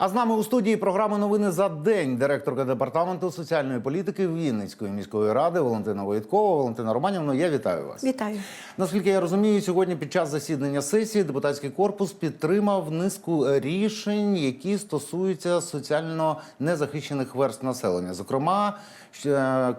А з нами у студії програми Новини за день директорка департаменту соціальної політики Вінницької міської ради Валентина Воєткова. Валентина Романівна, я вітаю вас. Вітаю. Наскільки я розумію, сьогодні під час засідання сесії депутатський корпус підтримав низку рішень, які стосуються соціально незахищених верств населення. Зокрема,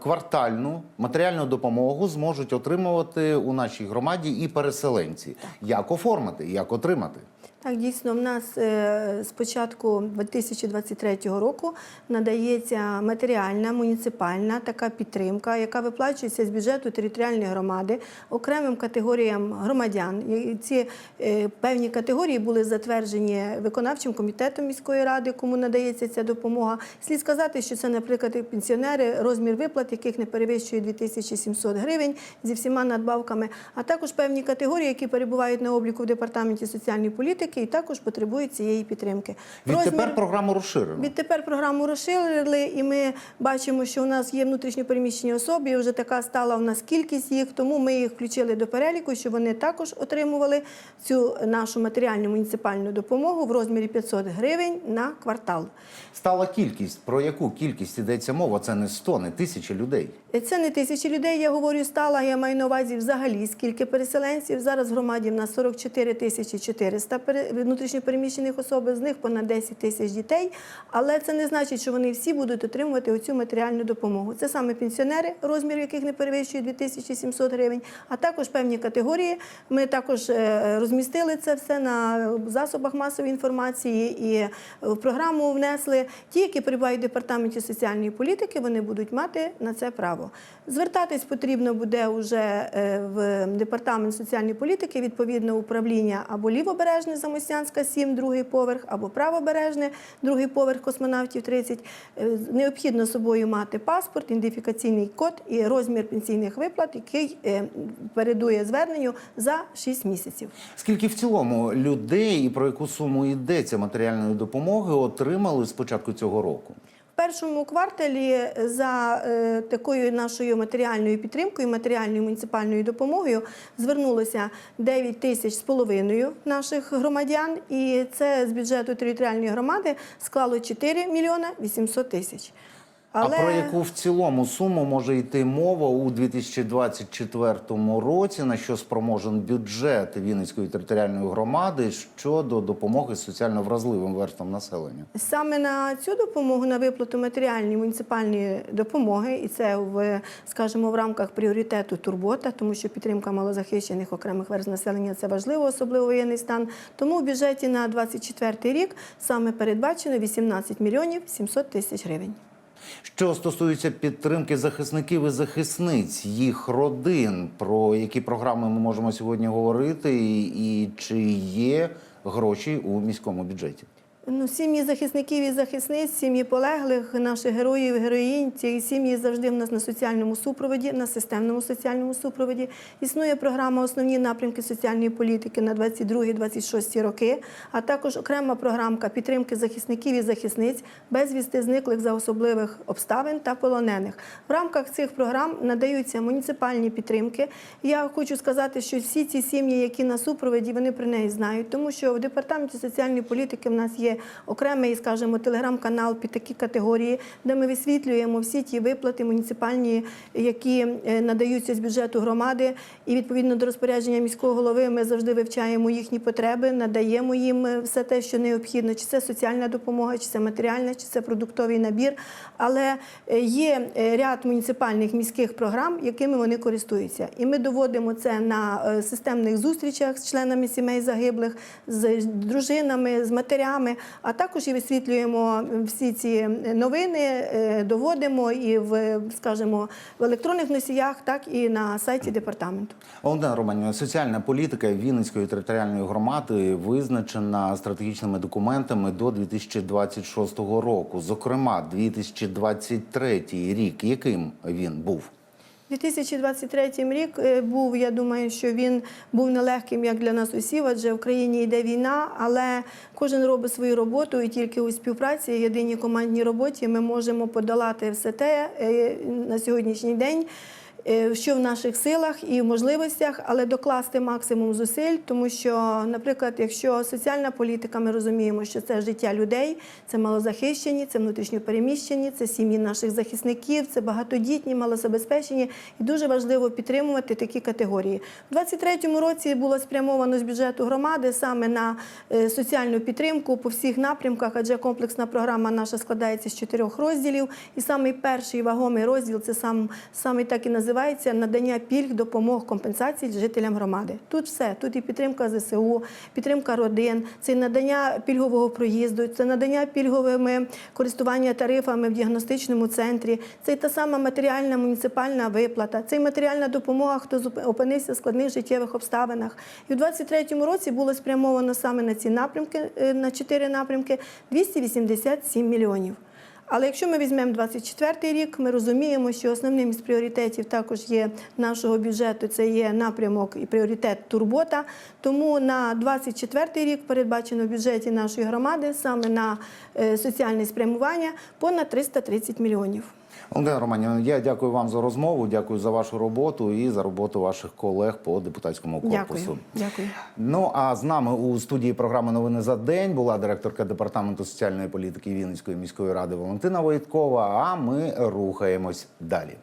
квартальну матеріальну допомогу зможуть отримувати у нашій громаді і переселенці. Як оформити, як отримати? Так, дійсно, в нас е, з початку 2023 року надається матеріальна муніципальна така підтримка, яка виплачується з бюджету територіальної громади окремим категоріям громадян. Ці е, певні категорії були затверджені виконавчим комітетом міської ради, кому надається ця допомога. Слід сказати, що це, наприклад, пенсіонери, розмір виплат, яких не перевищує 2700 гривень зі всіма надбавками, а також певні категорії, які перебувають на обліку в департаменті соціальної політики і також потребують цієї підтримки. Відтепер програму розширено. Відтепер програму розширили, і ми бачимо, що у нас є внутрішньопереміщені особи, і вже така стала у нас кількість їх, тому ми їх включили до переліку, щоб вони також отримували цю нашу матеріальну муніципальну допомогу в розмірі 500 гривень на квартал. Стала кількість. Про яку кількість йдеться мова? Це не 100, не тисячі людей. Це не тисячі людей, я говорю, стала. Я маю на увазі взагалі скільки переселенців. Зараз в громаді в нас 44 тисячі 400 пере- внутрішньопереміщених особ, з них понад 10 тисяч дітей. Але це не значить, що вони всі будуть отримувати оцю матеріальну допомогу. Це саме пенсіонери, розмір яких не перевищує 2700 гривень, а також певні категорії. Ми також е, розмістили це все на засобах масової інформації і в програму внесли. Ті, які перебувають в департаменті соціальної політики, вони будуть мати на це право. Звертатись потрібно буде вже е, в департамент соціальної політики, відповідно управління або лівобережне Замостянська 7, другий поверх, або правобережне, другий поверх космонавтів 30. Е, Необхідно собою мати паспорт, ідентифікаційний код і розмір пенсійних виплат, який е, передує зверненню за 6 місяців. Скільки в цілому людей і про яку суму йдеться матеріальної допомоги отримали з початку цього року? Першому кварталі за е, такою нашою матеріальною підтримкою, матеріальною муніципальною допомогою звернулося 9 тисяч з половиною наших громадян, і це з бюджету територіальної громади склало 4 мільйона 800 тисяч. А про яку в цілому суму може йти мова у 2024 році, на що спроможен бюджет Вінницької територіальної громади щодо допомоги соціально вразливим верствам населення? Саме на цю допомогу на виплату матеріальної муніципальної допомоги, і це в скажімо, в рамках пріоритету турбота, тому що підтримка малозахищених окремих верств населення це важливо, особливо воєнний стан. Тому в бюджеті на 2024 рік саме передбачено 18 мільйонів 700 тисяч гривень. Що стосується підтримки захисників і захисниць, їх родин, про які програми ми можемо сьогодні говорити, і, і чи є гроші у міському бюджеті? Ну, сім'ї захисників і захисниць, сім'ї полеглих, наших героїв, героїнь, ці сім'ї завжди в нас на соціальному супроводі, на системному соціальному супроводі. Існує програма Основні напрямки соціальної політики на 22-26 роки, а також окрема програмка підтримки захисників і захисниць, безвісти зниклих за особливих обставин та полонених. В рамках цих програм надаються муніципальні підтримки. Я хочу сказати, що всі ці сім'ї, які на супроводі, вони про неї знають, тому що в департаменті соціальної політики в нас є окремий, скажімо, телеграм-канал під такі категорії, де ми висвітлюємо всі ті виплати муніципальні, які е, надаються з бюджету громади. І відповідно до розпорядження міського голови ми завжди вивчаємо їхні потреби, надаємо їм е, все те, що необхідно, чи це соціальна допомога, чи це матеріальна, чи це продуктовий набір. Але е, є ряд муніципальних міських програм, якими вони користуються. І ми доводимо це на системних зустрічах з членами сімей загиблих, з дружинами, з матерями, а також і висвітлюємо всі ці новини, е, доводимо і в, скажімо, в електронних носіях, так і на сайті департаменту. Олена Романівна, соціальна політика Вінницької територіальної громади визначена стратегічними документами до 2026 року. Зокрема, 2023 рік, яким він був? 2023 рік е, був, я думаю, що він був нелегким як для нас усіх, адже в країні йде війна, але кожен робить свою роботу, і тільки у співпраці, єдиній командній роботі ми можемо подолати все те е, на сьогоднішній день. Е, що в наших силах і в можливостях, але докласти максимум зусиль, тому що, наприклад, якщо соціальна політика, ми розуміємо, що це життя людей, це малозахищені, це внутрішньопереміщені, це сім'ї наших захисників, це багатодітні, малозабезпечені, і дуже важливо підтримувати такі категорії. У 2023 році було спрямовано з бюджету громади саме на е, соціальну підтримку по всіх напрямках, адже комплексна програма наша складається з чотирьох розділів. І самий перший вагомий розділ це сам саме так і називається надання пільг, допомог, компенсацій жителям громади. Тут все, тут і підтримка ЗСУ, підтримка родин, це надання пільгового проїзду, це надання пільговими користування тарифами в діагностичному центрі, це та сама матеріальна муніципальна виплата, це матеріальна допомога, хто опинився в складних життєвих обставинах. І у 2023 році було спрямовано саме на ці напрямки, е, на чотири напрямки 287 мільйонів. Але якщо ми візьмемо 24 рік, ми розуміємо, що основним із пріоритетів також є нашого бюджету. Це є напрямок і пріоритет турбота. Тому на 24 рік передбачено в бюджеті нашої громади саме на е, соціальне спрямування понад 330 мільйонів. Олена Романівна, я дякую вам за розмову, дякую за вашу роботу і за роботу ваших колег по депутатському корпусу. Дякую. Дякую. Ну а з нами у студії програми Новини за день була директорка департаменту соціальної політики Вінницької міської ради Валентина Войткова. А ми рухаємось далі.